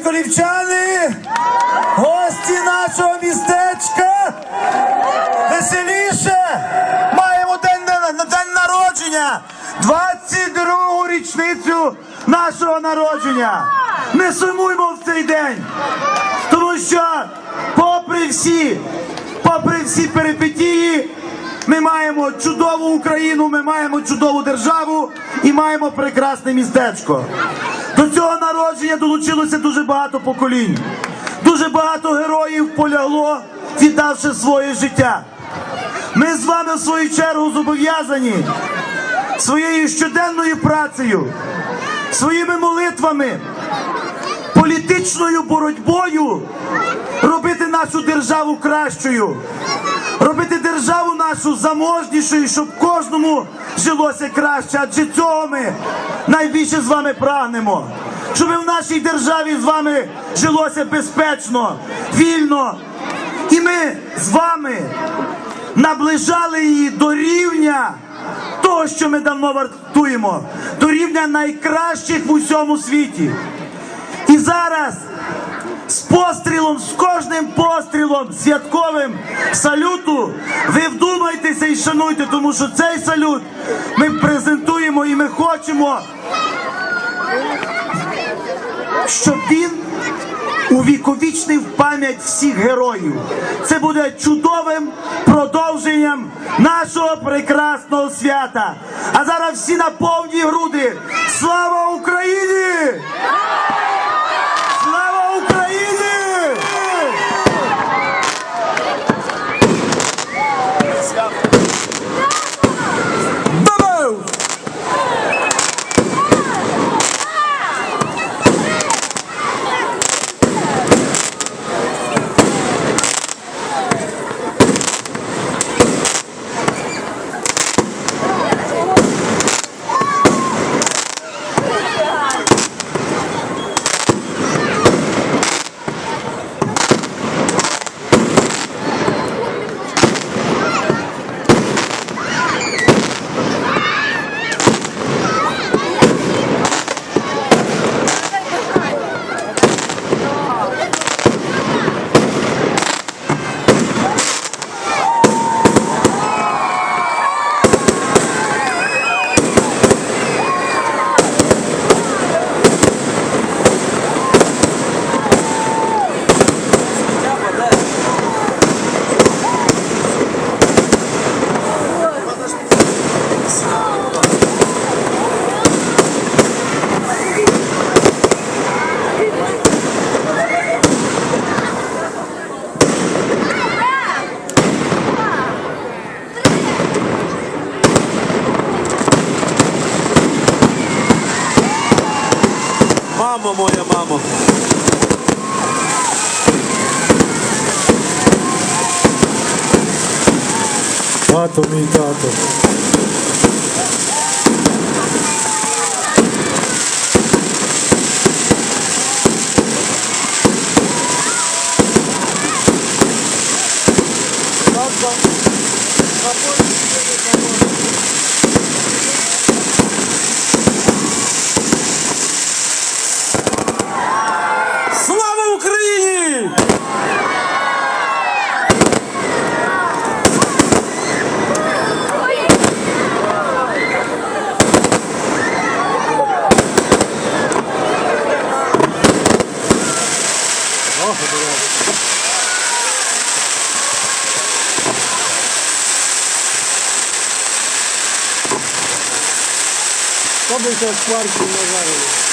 Трусколівчани, гості нашого містечка. Веселіше! Маємо день, на день народження! 22-гу річницю нашого народження! Не сумуймо в цей день! Тому що, попри всі, попри всі перипетії, ми маємо чудову Україну, ми маємо чудову державу і маємо прекрасне містечко. Цього народження долучилося дуже багато поколінь. Дуже багато героїв полягло, віддавши своє життя. Ми з вами в свою чергу зобов'язані своєю щоденною працею, своїми молитвами, політичною боротьбою робити нашу державу кращою, робити державу нашу заможнішою, щоб кожному жилося краще. Адже цього ми найбільше з вами прагнемо. Щоб в нашій державі з вами жилося безпечно, вільно. І ми з вами наближали її до рівня того, що ми давно вартуємо, до рівня найкращих в усьому світі. І зараз з пострілом, з кожним пострілом святковим салюту, ви вдумайтеся і шануйте, тому що цей салют ми презентуємо і ми хочемо, щоб він увіковічнив пам'ять всіх героїв. Це буде чудовим продовженням нашого прекрасного свята. А зараз всі на повні груди. mamo, moja mamo. Tato mi tato. Tato, na polícia. Abre-se as partes, Nazareno.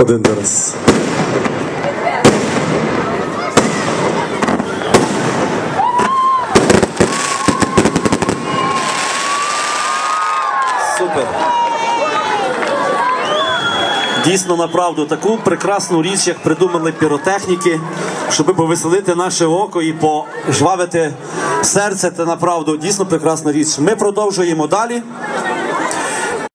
Один зараз. Супер. Дійсно, направду таку прекрасну річ, як придумали піротехніки, щоб повеселити наше око і пожвавити серце. Це направду дійсно прекрасна річ. Ми продовжуємо далі.